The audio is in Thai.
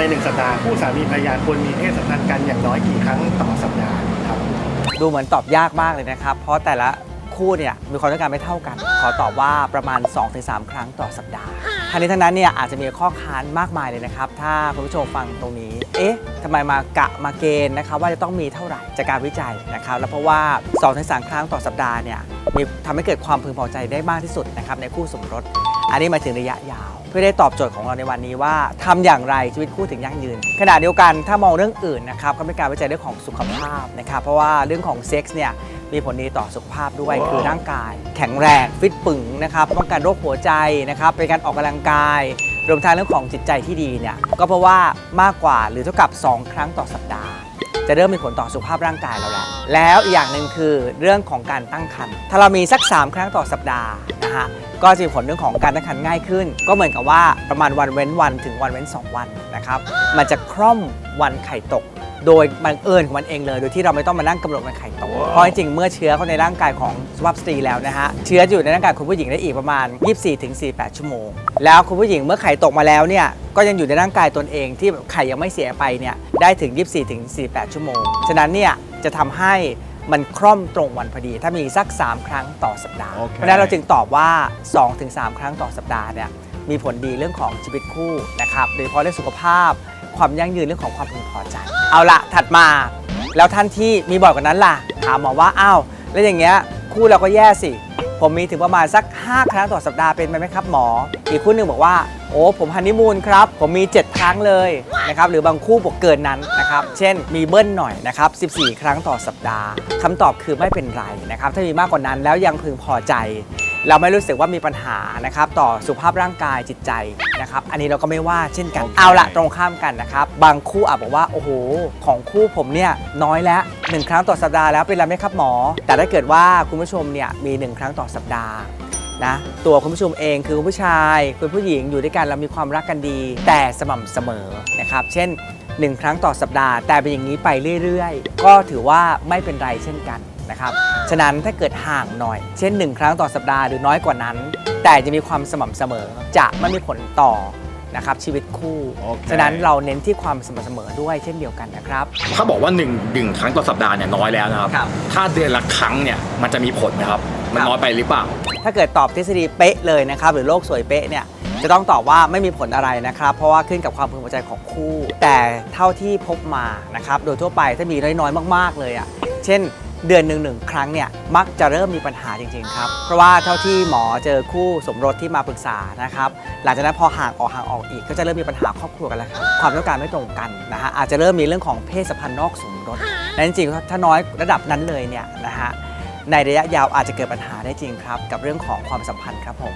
ในหนึ่งสัปดาห์คู่สามีภรรยาควรมีเพศสัมพันธ์กันอย่างน้อยกี่ครั้งต่อสัปดาห์ครับดูเหมือนตอบยากมากเลยนะครับ เพราะแต่ละคู่เนี่ยมีความต้องการไม่เท่ากัน ขอตอบว่าประมาณ 2-3 ครั้งต่อสัปดาห์ทั้งนี้ทั้งนั้นเนี่ยอาจจะมีข้อค้านมากมายเลยนะครับ ถ้าคุณผู้ชมฟังตรงนี้ เอ๊ะทำไมมากะมาเกณฑ์นะครับว่าจะต้องมีเท่าไหร่จากการวิจัยนะครับ แล้วเพราะว่า 2-3 ครั้งต่อสัปดาห์เนี่ยมีทำให้เกิดความพึงพอใจได้มากที่สุดนะครับในคู่สมรส อันนี้หมายถึงระยะยาว เพื่อได้ตอบโจทย์ของเราในวันนี้ว่าทำอย่างไรชีวิตคู่ถึงยั่งยืนขณะเดียวกันถ้ามองเรื่องอื่นนะครับก็เป็นการวิจัยเรื่องของสุขภาพนะครับเพราะว่าเรื่องของเซ็กส์เนี่ยมีผลดีต่อสุขภาพด้วยว้าวคือร่างกาย แข็งแรงฟิตปึงนะครับป้องกันโรคหัวใจนะครับเป็นการออกกำลังกาย รวมทั้งเรื่องของจิตใจที่ดีเนี่ยก็เพราะว่ามากกว่าหรือเท่ากับ 2 ครั้งต่อสัปดาห์ จะเริ่มมีผลต่อสุขภาพร่างกายเราแล้วแล้วอีกอย่างหนึ่งคือเรื่องของการตั้งครรภ์ถ้าเรามีสัก 3 ครั้งต่อสัปดาห์ นะฮะก็จะมีผลเรื่องของการตั้งครรภ์ง่ายขึ้น ก็เหมือนกับว่าประมาณวันเว้นวันถึงวันเว้น 2 วันนะครับมันจะคล่อมวันไข่ตก โดยบังเอิญของมันเองเลย โดยที่เราไม่ต้องมานั่งกำหนดวันไข่ตก เพราะจริงๆเมื่อเชื้อเข้าในร่างกายของสุภาพสตรีแล้วนะฮะเชื้อจะอยู่ในร่างกายคุณผู้หญิงได้อีกประมาณ 24-48 ชั่วโมง แล้วคุณผู้หญิงเมื่อไข่ตกมาแล้วเนี่ยก็ยังอยู่ในร่างกายตนเองที่ไข่ยังไม่เสียไปเนี่ยได้ถึง 24-48 ชั่วโมงฉะนั้นเนี่ยจะทำให้ มันคล่อมตรงวันพอดี ถ้ามีสัก 3 ครั้งต่อสัปดาห์โอเคเพราะฉะนั้นเราจึงตอบว่า 2-3 ครั้งต่อสัปดาห์เนี่ยมีผลดีเรื่องของชีวิตคู่นะครับโดยเฉพาะเรื่องสุขภาพ ความยั่งยืนเรื่องของความพึงพอใจ เอาละถัดมา แล้วท่านที่มีบ่อยกว่านั้นล่ะ ถามหมอว่าอ้าวแล้วอย่างเงี้ยคู่เราก็แย่สิ ผมมีถึงประมาณสัก 5 ครั้งต่อสัปดาห์เป็นไปไหมครับหมอ อีกคู่หนึ่งบอกว่า โอ้ผมฮันนีมูนครับ ผมมี 7 ครั้งเลยนะครับหรือบางคู่บอกเกินนั้นนะครับ เช่นมีเบิ้ลหน่อยนะครับ 14 ครั้งต่อสัปดาห์คำตอบคือไม่เป็นไรนะครับ ถ้ามีมากกว่านั้นแล้วยังพึงพอใจ เราไม่รู้สึกว่ามีปัญหานะครับต่อสุขภาพร่างกายจิตใจนะครับอันนี้เราก็ไม่ว่าเช่นกันโอเคเอาละตรงข้ามกันนะครับ บางคู่อาจบอกว่าโอ้โห ของคู่ผมเนี่ยน้อยแล้วหนึ่งครั้งต่อสัปดาห์แล้วเป็นไรไหมครับหมอ แต่ถ้าเกิดว่าคุณผู้ชมเนี่ยมีหนึ่งครั้งต่อสัปดาห์นะตัวคุณผู้ชมเองคือคุณผู้ชายคุณผู้หญิงอยู่ด้วยกันเรามีความรักกันดี แต่สม่ำเสมอนะครับ เช่น 1 ครั้งต่อสัปดาห์ แต่เป็นอย่างนี้ไปเรื่อย ๆ ก็ถือว่าไม่เป็นไรเช่นกัน นะครับ ฉะนั้นถ้าเกิดห่างหน่อย เช่น 1 ครั้งต่อสัปดาห์หรือน้อยกว่านั้น แต่จะมีความสม่ำเสมอจะไม่มีผลต่อนะครับชีวิตคู่ โอเค ฉะนั้นเราเน้นที่ความสม่ำเสมอด้วยเช่นเดียวกันนะครับ ถ้าบอกว่า1นึ่งหนึ่งครั้งต่อสัปดาห์เนี่ยน้อยแล้วนะครับ ครับ ถ้าเดือนละครั้งเนี่ยมันจะมีผลไหมครับ มันครับน้อยไปหรือเปล่า ถ้าเกิดตอบทฤษฎีเป๊ะเลยนะครับ หรือโลกสวยเป๊ะเนี่ยจะต้องตอบว่าไม่มีผลอะไรนะครับ เพราะว่าขึ้นกับความพึงพอใจของคู่ แต่เท่าที่พบมานะครับ โดยทั่วไปถ้ามีน้อยๆ มาก ๆ เลยอะเช่น เดือนหนึ่งหนึ่งครั้งเนี่ยมักจะเริ่มมีปัญหาจริงๆครับ เพราะว่าเท่าที่หมอเจอคู่สมรสที่มาปรึกษานะครับหลังจากนั้นพอห่างออกห่างออกอีก ก็จะเริ่มมีปัญหาครอบครัวกันแล้วครับความต้องการไม่ตรงกันนะฮะอาจจะเริ่มมีเรื่องของเพศสัมพันธ์นอกสมรสและจริงๆถ้าน้อยระดับนั้นเลยเนี่ยนะฮะในระยะยาวอาจจะเกิดปัญหาได้จริงครับ กับเรื่องของความสัมพันธ์ครับผม